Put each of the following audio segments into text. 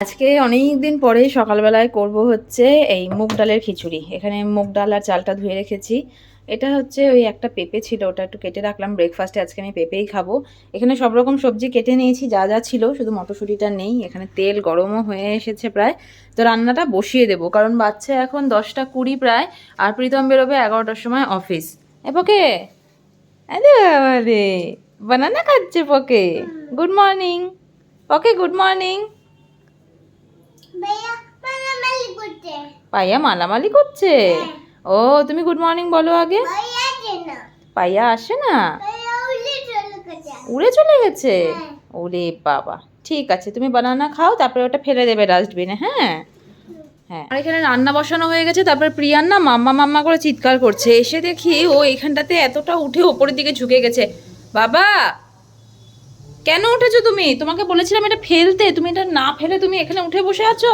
আজকে অনেক দিন পরে সকালবেলায় করব হচ্ছে এই মুগ ডালের খিচুড়ি। এখানে মুগ ডাল আর চালটা ধুয়ে রেখেছি। এটা হচ্ছে ওই একটা পেঁপে ছিল ওটা একটু কেটে রাখলাম। ব্রেকফাস্টে আজকে আমি পেঁপেই খাব। এখানে সব রকম সবজি কেটে নিয়েছি যা যা ছিল শুধু মটরশুঁটিটা নেই। এখানে তেল গরমও হয়ে এসেছে প্রায়। তো রান্নাটা বসিয়ে দেবো কারণ বাচ্চা এখন দশটা কুড়ি প্রায় আর প্রীতম বেরোবে এগারোটার সময় অফিস এ পকে? বানানা খাচ্ছে পকে। গুড মর্নিং পকে গুড মর্নিং পাইয়া মালামালি করছে? ও তুমি গুড মর্নিং বলো আগে। পাইয়া আসে না? উড়ে চলে গেছে? হ্যাঁ। ওরে বাবা। ঠিক আছে তুমি বানানা খাও তারপরে ওটা ফেলে দেবে ডাস্টবিনে হ্যাঁ? হ্যাঁ। আর এখানে রান্না বসানো হয়ে গেছে তারপর প্রিয়ান না মাম্মা মাম্মা করে চিৎকার করছে। এসে দেখি ও এখানটাতে এতটা উঠে ওপরের দিকে ঝুঁকে গেছে। বাবা কেন উঠেছো তুমি? তোমাকে বলেছিলাম এটা ফেলতে। তুমি এটা না ফেলে তুমি এখানে উঠে বসে আছো?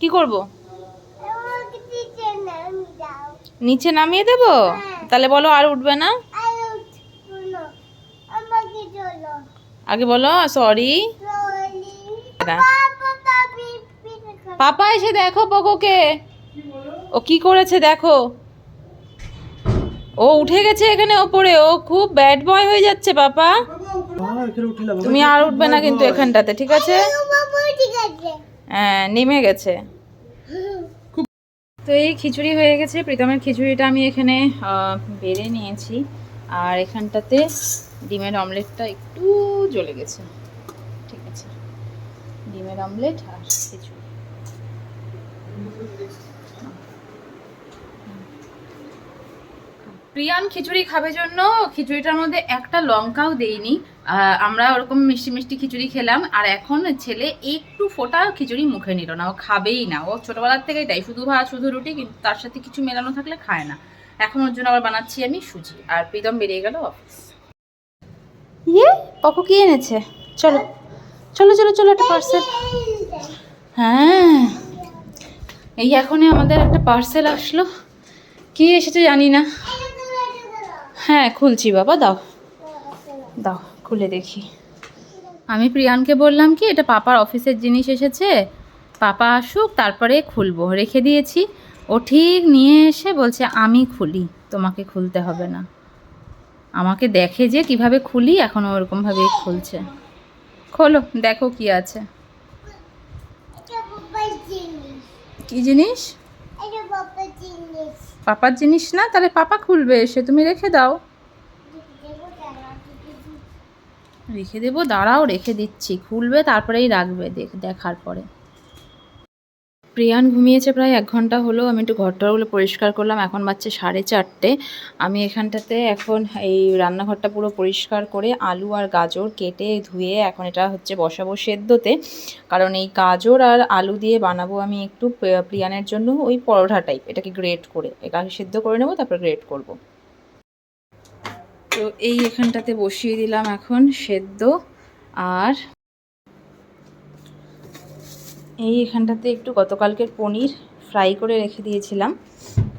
কি করব? নিচে নামিয়ে দেবো? তাহলে বলো আর উঠবে না? আগে বলো সরি পাপা এসে দেখো পোকোকে ও কি করেছে দেখো? ও উঠে গেছে এখানে ওপরে, ও খুব ব্যাড বয় হয়ে যাচ্ছে পাপা তুমি আর উঠবে না কিন্তু এখানটাতে বাবা ঠিক আছে? হ্যাঁ নেমে গেছে। তো এই খিচুড়ি হয়ে গেছে, প্রীতমের খিচুড়িটা আমি এখানে বেড়ে নিয়েছি। আর এখানটাতে ডিমের অমলেটটা একটু জ্বলে গেছে। ঠিক আছে। ডিমের অমলেট আর খিচুড়ি। প্রিয়ান খিচুড়ি খাবে জন্য খিচুড়িটার মধ্যে একটা লঙ্কাও দেইনি। আমরা ওরকম মিষ্টি মিষ্টি খিচুড়ি খেলাম, আর এখন ছেলে একটু ফোটা খিচুড়ি মুখে নিল না, ও খাবেই না। ও ছোটবেলার থেকেই তাই, শুধু ভাত, শুধু রুটি, কিন্তু তার সাথে কিছু মেলানো থাকলে খায় না। এখন ওর জন্য আবার বানাচ্ছি আমি সুজি, আর প্রীতম বেরিয়ে গেল অফিস ইয়ে পকো কি এনেছে? চলো চলো চলো চলো একটা পার্সেল হ্যাঁ এই এখনই আমাদের একটা পার্সেল আসলো। কি এসেছে জানি না। হ্যাঁ খুলছি বাবা দাও। দাও খুলে দেখি। আমি প্রিয়ানকে বললাম কি এটা পাপার অফিসের জিনিস এসেছে। পাপা আসুক তারপরে খুলবো। রেখে দিয়েছি। ও ঠিক নিয়ে এসে বলছে আমি খুলি তোমাকে খুলতে হবে না। আমাকে দেখে যে কীভাবে খুলি এখন ওরকমভাবেই খুলছে। খোলো দেখো কি আছে। কি জিনিস? জিনিস। পাপার জিনিস না, তাহলে পাপা খুলবে এসে তুমি রেখে দাও। রেখে দেবো, দাঁড়াও, রেখে দিচ্ছি, খুলবে, তারপরেই রাখবে, দেখ, দেখার পরে। প্রিয়ান ঘুমিয়েছে প্রায় এক ঘণ্টা হলো, আমি একটু ঘরটরগুলো পরিষ্কার করলাম। এখন বাচ্চা সাড়ে চারটে। আমি এখানটাতে এখন এই রান্নাঘরটা পুরো পরিষ্কার করে আলু আর গাজর কেটে ধুয়ে এখন এটা হচ্ছে বসাবো সেদ্ধতে। কারণ এই গাজর আর আলু দিয়ে বানাবো আমি একটু প্রিয়ানের জন্য ওই পরোটা টাইপ এটাকে গ্রেট করে। এটাকে সেদ্ধ করে নেব, তারপর গ্রেট করব। তো এই এখানটাতে বসিয়ে দিলাম এখন সেদ্ধ আর এই এখানটাতে একটু গতকালকের পনির ফ্রাই করে রেখে দিয়েছিলাম।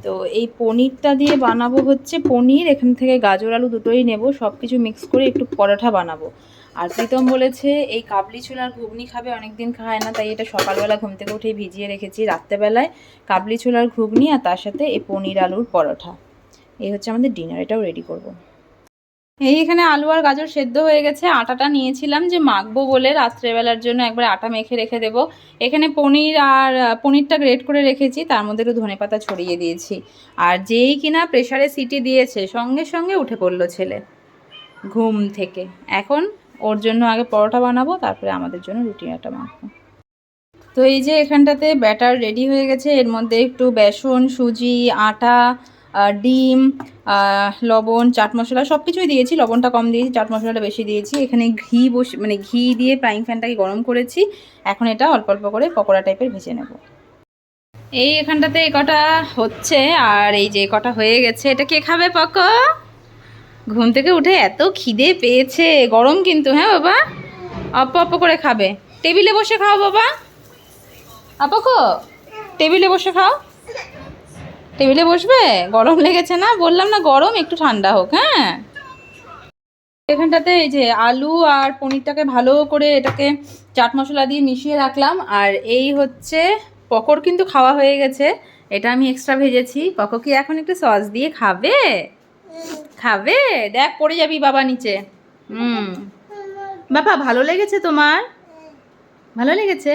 তো এই পনিরটা দিয়ে বানাবো হচ্ছে পনির, এখান থেকে গাজর আলু দুটোই নেব সব কিছু মিক্স করে একটু পরোটা বানাবো। আর প্রীতম বলেছে, এই কাবলি ছোলার ঘুগনি খাবে, অনেকদিন খায় না, তাই এটা সকালবেলা ঘুম থেকে উঠেই ভিজিয়ে রেখেছি, রাত্রেবেলায় কাবলি ছোলার ঘুগনি আর তার সাথে এই পনির আলুর পরোটা। এই হচ্ছে আমাদের ডিনার এটাও রেডি করব। এই এখানে আলু আর গাজর সেদ্ধ হয়ে গেছে। আটাটা নিয়েছিলাম যে মাখবো বলে রাত্রেবেলার জন্য একবার আটা মেখে রেখে দেবো। এখানে পনির আর পনিরটা গ্রেট করে রেখেছি, তার মধ্যে একটু ধনে পাতা ছড়িয়ে দিয়েছি। আর যেই কিনা প্রেশারে সিটি দিয়েছে, সঙ্গে সঙ্গে উঠে পড়ল ছেলে ঘুম থেকে। এখন ওর জন্য আগে পরোটা বানাবো, তারপরে আমাদের জন্য রুটি আটা মাখবো। তো এই যে এখানটাতে ব্যাটার রেডি হয়ে গেছে, এর মধ্যে একটু বেসন, সুজি, আটা ডিম লবণ, চাট মশলা সব কিছুই দিয়েছি। লবণটা কম দিয়েছি, চাট মশলাটা বেশি দিয়েছি। এখানে ঘি বসে মানে ঘি দিয়ে ফ্রাইং প্যানটাকে গরম করেছি। এখন এটা অল্প অল্প করে পকোড়া টাইপের ভেজে নেব। এই এখানটাতে এই কটা হচ্ছে, আর এই যে কটা হয়ে গেছে, এটা কে খাবে পক? ঘুম থেকে উঠে এত খিদে পেয়েছে। গরম কিন্তু হ্যাঁ বাবা? অল্প অল্প করে খাবে। টেবিলে বসে খাও বাবা। আপকো টেবিলে বসে খাও। টেবিলে বসবে? গরম লেগেছে না? বললাম না গরম, একটু ঠান্ডা হোক হ্যাঁ? এখানটাতে এই যে আলু আর পনিরটাকে ভালো করে এটাকে চাট মশলা দিয়ে মিশিয়ে রাখলাম। আর এই হচ্ছে পকোড় কিন্তু খাওয়া হয়ে গেছে। এটা আমি এক্সট্রা ভেজেছি। পকো কি এখন একটু সস দিয়ে খাবে? খাবে? দেখ, পড়ে যাবি বাবা নিচে। হুম। বাবা, ভালো লেগেছে তোমার? ভালো লেগেছে?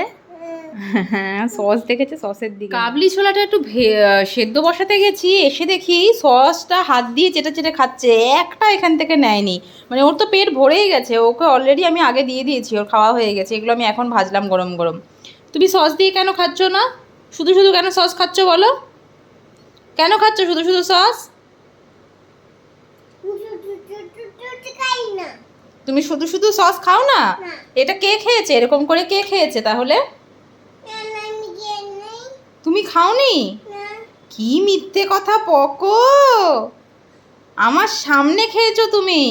হ্যাঁ সস দেখেছে? সসের দিকে। কাবলি ছোলাটা একটু ভে- সেদ্ধ বসাতে গেছি এসে দেখি সসটা হাত দিয়ে চেটে চেটে খাচ্ছে একটা এখান থেকে নেয়নি। মানে ওর তো পেট ভরেই গেছে ওকে অলরেডি আমি আগে দিয়ে দিয়েছি ওর খাওয়া হয়ে গেছে এগুলো আমি এখন ভাজলাম গরম গরম। তুমি সস দিয়ে কেন খাচ্ছ না? শুধু শুধু কেন সস খাচ্ছ বলো? কেন খাচ্ছ শুধু শুধু সস? তুমি শুধু শুধু সস খাও না। এটা কে খেয়েছে? এরকম করে কে খেয়েছে তাহলে? তুমি খাওনি? কি মিথ্যে কথা পকো। আমার সামনে খেয়েছো তুমি।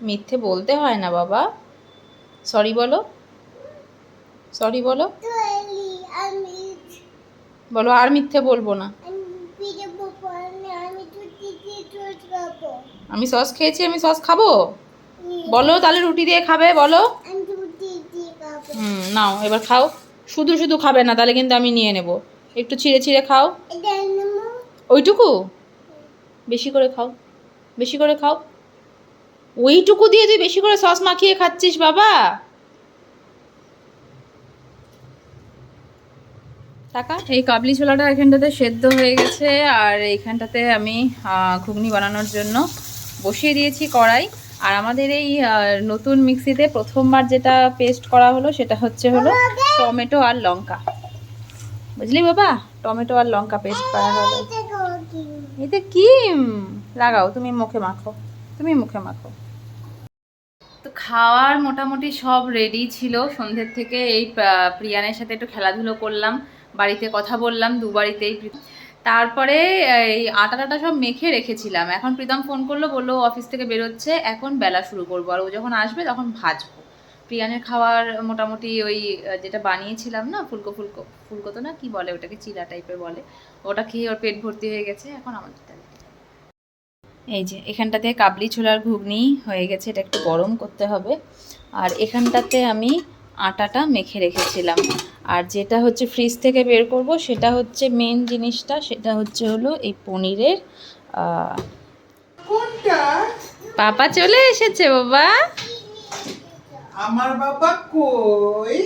মিথ্যে বলতে হয় না বাবা। সরি বলো। সরি বলো। বলো আর মিথ্যে বলব না। আমি সস খেয়েছি আমি সস খাব? বলো তাহলে রুটি দিয়ে খাবে বলো। হুম নাও এবার খাও। শুধু শুধু খাবে না তাহলে কিন্তু আমি নিয়ে নেব। একটু ছিঁড়ে ছিঁড়ে খাও। ওইটুকু? বেশি করে খাও। বেশি করে খাও। ওইটুকু দিয়ে তুই বেশি করে সস মাখিয়ে খাচ্ছিস বাবা। টাকা? এই কাবলি ছোলাটা এখানটাতে সেদ্ধ হয়ে গেছে আর এইখানটাতে আমি ঘুগনি বানানোর জন্য বসিয়ে দিয়েছি কড়াই। আর আমাদের এই নতুন মিক্সিতে প্রথমবার যেটা পেস্ট করা হলো সেটা হচ্ছে হলো টমেটো আর লঙ্কা। বুঝলি বাবা? টমেটো আর লঙ্কা পেস্ট করা হলো। এতে কি লাগাও, তুমি মুখে মাখো, তুমি মুখে মাখো। তো খাওয়ার মোটামুটি সব রেডি ছিল। সন্ধ্যের থেকে এই প্রিয়ানের সাথে একটু খেলাধুলো করলাম, বাড়িতে কথা বললাম, দু বাড়িতেই তারপরে এই আটা টাটা সব মেখে রেখেছিলাম। এখন প্রীতম ফোন করল, বলল অফিস থেকে বেরোচ্ছে, এখন বেলা শুরু করব। আর ও যখন আসবে, তখন ভাজবো। প্রিয়ানের খাওয়ার মোটামুটি ওই যেটা বানিয়েছিলাম না ফুলকো ফুলকো ফুলকো তো না কি বলে ওটাকে চিলা টাইপের বলে ওটা খেয়ে ওর পেট ভর্তি হয়ে গেছে এখন আমাদের এই যে এখানটাতে কাবলি ছোলার ঘুগনি হয়ে গেছে এটা একটু গরম করতে হবে। আর এখানটাতে আমি আটাটা মেখে রেখেছিলাম। আর যেটা হচ্ছে ফ্রিজ থেকে বের করব সেটা হচ্ছে মেন জিনিসটা সেটা হচ্ছে হলো এই পনিরের পাপা চলে এসেছে বাবা। আমার বাবা কই?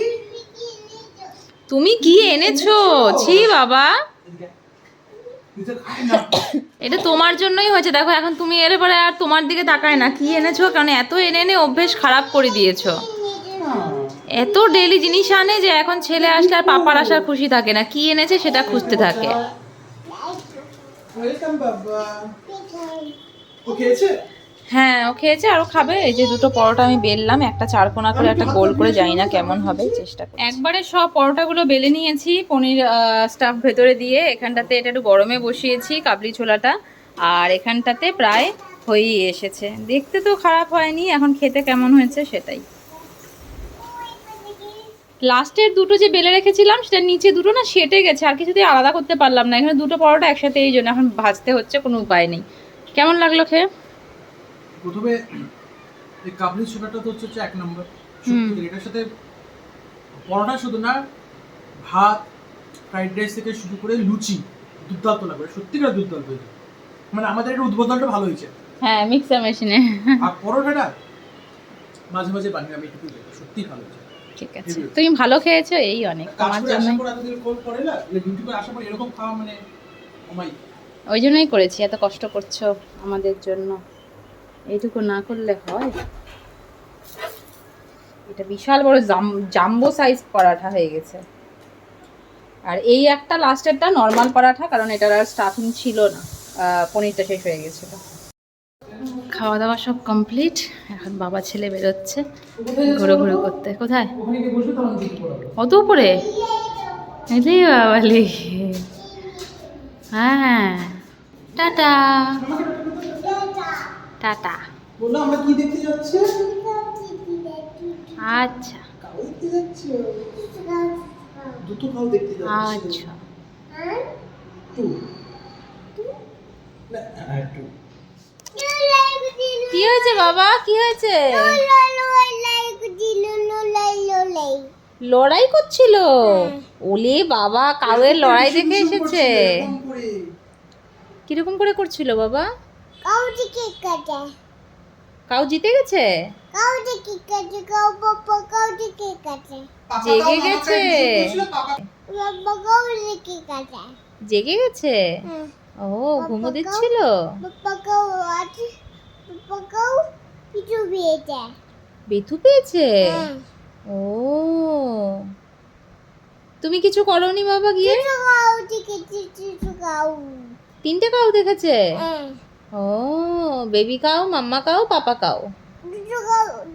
তুমি কি এনেছো? ছি বাবা। এটা তোমার জন্যই হয়েছে। দেখো এখন তুমি এর পরে আর তোমার দিকে তাকায় না। কি এনেছো? কারণ এত এনে এনে অভ্যেস খারাপ করে দিয়েছ। এত ডেলি জিনিস আনে যে এখন ছেলে আসলে আর পাপার আসার খুশি থাকে না। কি এনেছে সেটা খুঁজতে থাকে। ওয়েলকাম বাবা। ও খেয়েছে? হ্যাঁ ও খেয়েছে আরও খাবে। এই যে দুটো পরোটা আমি বেললাম, একটা চারকোনা করে, একটা গোল করে, জানি না কেমন হবে, চেষ্টা একবারে সব পরোটাগুলো বেলে নিয়েছি, পনির স্টাফ ভেতরে দিয়ে। এখানটাতে এটা একটু গরমে বসিয়েছি, কাবলি ছোলাটা। আর এখানটাতে প্রায় হয়েই এসেছে। দেখতে তো খারাপ হয়নি, এখন খেতে কেমন হয়েছে সেটাই। লাস্টের দুটো যে বেলে রেখেছিলাম সেটা নিচে দুটো না সেটে গেছে, আর কিছুতেই আলাদা করতে পারলাম না। এখানে দুটো পরোটা একসাথে, এই জন্য এখন ভাজতে হচ্ছে, কোনো উপায় নেই। কেমন লাগল খেয়ে? প্রথমে এই কাবলি ছোলাটা তো হচ্ছে এক নম্বর। এটার সাথে পরোটা শুধু না ভাত ফ্রাইড রাইস থেকে শুরু করে লুচি দুর্দান্ত লাগবে সত্যিকার দুর্দান্ত হয়েছে মানে আমাদের এটা উদ্বোধনটা ভালো হয়েছে। হ্যাঁ মিক্সার মেশিনে আর পরোটাটা মাঝে মাঝে বানিয়ে আমি দেখি সত্যি ভালো হয়েছে। ঠিক আছে। তুমি ভালো খেয়েছো এই অনেক কাজ তোমার করে জন্য আসার পর কল করে না ডিউটি করে আসার পর এরকম খাওয়া মানে ওই জন্যই করেছি এত কষ্ট করছ আমাদের জন্য। এইটুকু না করলে হয়। এটা বিশাল বড় জাম্বো সাইজ পরাঠা হয়ে গেছে। আর এই একটা লাস্টেরটা নর্মাল পরাঠা, কারণ এটার আর স্টাফিং ছিল না। পনিরটা শেষ হয়ে গেছিল। খাওয়া দাওয়া সব কমপ্লিট এখন বাবা ছেলে বেরোচ্ছে। ঘুরো ঘুরো করতে। কোথায়? অত উপরে? বাবালি। হ্যাঁ। টাটা। টাটা। বলল আমরা কি দেখতে যাচ্ছি? আচ্ছা। কাউ দেখতে যাচ্ছি দুটো কাউ দেখতে যাচ্ছি আচ্ছা। টু। না টু। কি হয়েছে বাবা? কি হয়েছে? লড়াই করছিল? ওলে বাবা কাউয়ের লড়াই দেখে এসেছে। কীরকম করে করছিল বাবা? কাউজি কি কাটে কাউ জিতে গেছে? কাউজি কি কাটে কাউ বাবা কাউজি কি কাটে জেগে গেছে। পাপা বাবা কাউজি কি কাটে জেগে গেছে? ও ঘুমো দিচ্ছিল? বাবা কাউ আছে বাবা কাউ কিছু বিয়েছে বেথু পেয়েছে? ও। তুমি কিছু করনি বাবা গিয়ে? কাউ তিনটে কাউ দেখেছে? হ্যাঁ ও baby cow mamma cow papa cow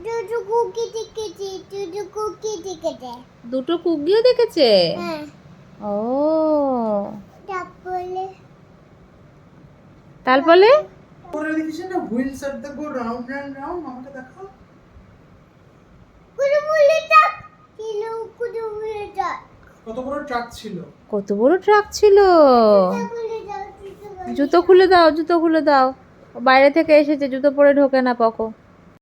কিছু কুকি দেখেছি কিছু কুকি দেখেছে। দুটো কুগিও দেখেছে? হ্যাঁ। ও। তারপরে? তারপরে? করে দেখিস না wheels are the go round and round আমাকে দেখাও। কুড়ু বলে তাক ছিল কুড়ু বলে তাক কত বড় ট্রাক ছিল? কত বড় ট্রাক ছিল? জুতো খুলে দাও জুতো খুলে দাও। বাইরে থেকে এসেছে জুতো পরে ঢোকে না পকো।